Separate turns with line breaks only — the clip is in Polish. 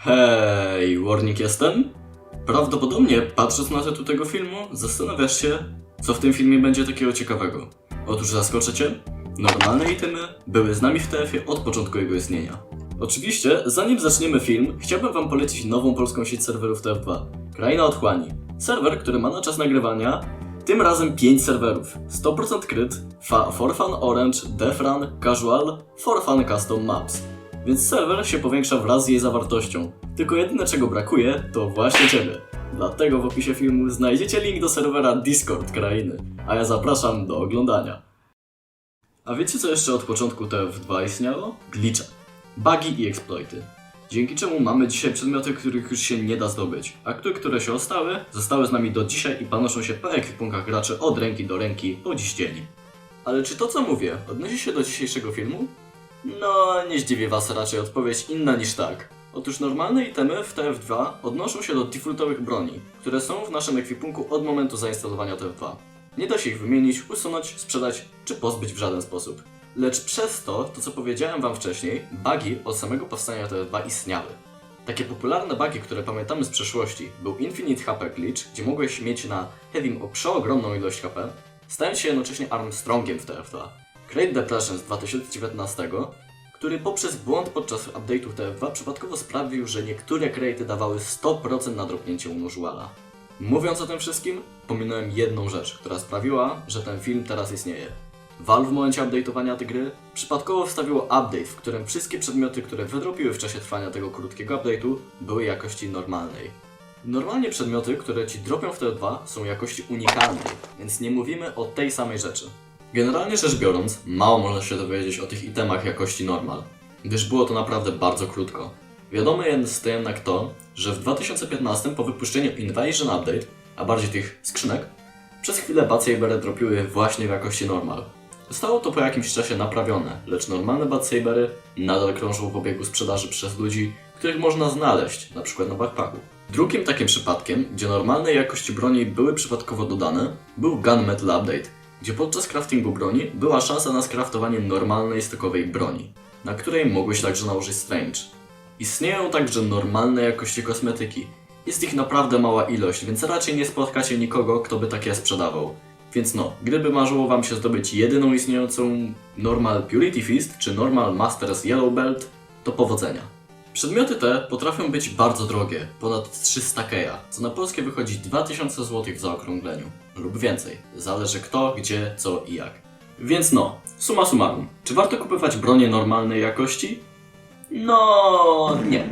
Hej, Warning jestem? Prawdopodobnie, patrząc na tytuł tego filmu, zastanawiasz się, co w tym filmie będzie takiego ciekawego. Otóż zaskoczę cię, normalne itemy były z nami w TF-ie od początku jego istnienia. Oczywiście, zanim zaczniemy film, chciałbym wam polecić nową polską sieć serwerów TF2, Kraina Otchłani. Serwer, który ma na czas nagrywania tym razem 5 serwerów. 100% kryt, fa for fun orange, defran, casual, for fun custom maps. Więc serwer się powiększa wraz z jej zawartością. Tylko jedyne czego brakuje, to właśnie Ciebie. Dlatego w opisie filmu znajdziecie link do serwera Discord krainy, a ja zapraszam do oglądania. A wiecie co jeszcze od początku TF2 istniało? Glitche, bugi i exploity. Dzięki czemu mamy dzisiaj przedmioty, których już się nie da zdobyć, a które, które się ostały, zostały z nami do dzisiaj i panoszą się po ekwipunkach graczy od ręki do ręki po dziś dzień. Ale czy to co mówię odnosi się do dzisiejszego filmu? No, nie zdziwi was raczej odpowiedź inna niż tak. Otóż normalne itemy w TF2 odnoszą się do defaultowych broni, które są w naszym ekwipunku od momentu zainstalowania TF2. Nie da się ich wymienić, usunąć, sprzedać czy pozbyć w żaden sposób. Lecz przez to, to co powiedziałem wam wcześniej, bugi od samego powstania TF2 istniały. Takie popularne bugi, które pamiętamy z przeszłości, był Infinite HP Glitch, gdzie mogłeś mieć na Heavym przeogromną ilość HP, stając się jednocześnie Armstrongiem w TF2. Great Depression z 2019, który poprzez błąd podczas update'u TF2 przypadkowo sprawił, że niektóre crate'y dawały 100% na dropnięcie unużuala. Mówiąc o tym wszystkim, pominąłem jedną rzecz, która sprawiła, że ten film teraz istnieje. Valve w momencie update'owania tej gry przypadkowo wstawiło update, w którym wszystkie przedmioty, które wydropiły w czasie trwania tego krótkiego update'u, były jakości normalnej. Normalnie przedmioty, które ci dropią w TF2 są jakości unikalnej, więc nie mówimy o tej samej rzeczy. Generalnie rzecz biorąc, mało można się dowiedzieć o tych itemach jakości normal, gdyż było to naprawdę bardzo krótko. Wiadomo jest jednak to, że w 2015 po wypuszczeniu Invasion Update, a bardziej tych skrzynek, przez chwilę Bad Sabery dropiły właśnie w jakości normal. Zostało to po jakimś czasie naprawione, lecz normalne Bad Sabery nadal krążą w obiegu sprzedaży przez ludzi, których można znaleźć, na przykład na backpacku. Drugim takim przypadkiem, gdzie normalne jakości broni były przypadkowo dodane, był Gunmetal Update, gdzie podczas craftingu broni była szansa na skraftowanie normalnej stokowej broni, na której mogłeś także nałożyć Strange. Istnieją także normalne jakości kosmetyki. Jest ich naprawdę mała ilość, więc raczej nie spotkacie nikogo, kto by takie sprzedawał. Więc no, gdyby marzyło wam się zdobyć jedyną istniejącą Normal Purity Fist czy Normal Masters Yellow Belt, to powodzenia. Przedmioty te potrafią być bardzo drogie, ponad 300 keja, co na polskie wychodzi 2000 zł w zaokrągleniu. Lub więcej, zależy kto, gdzie, co i jak. Więc no, summa summarum, czy warto kupować bronie normalnej jakości? No, nie.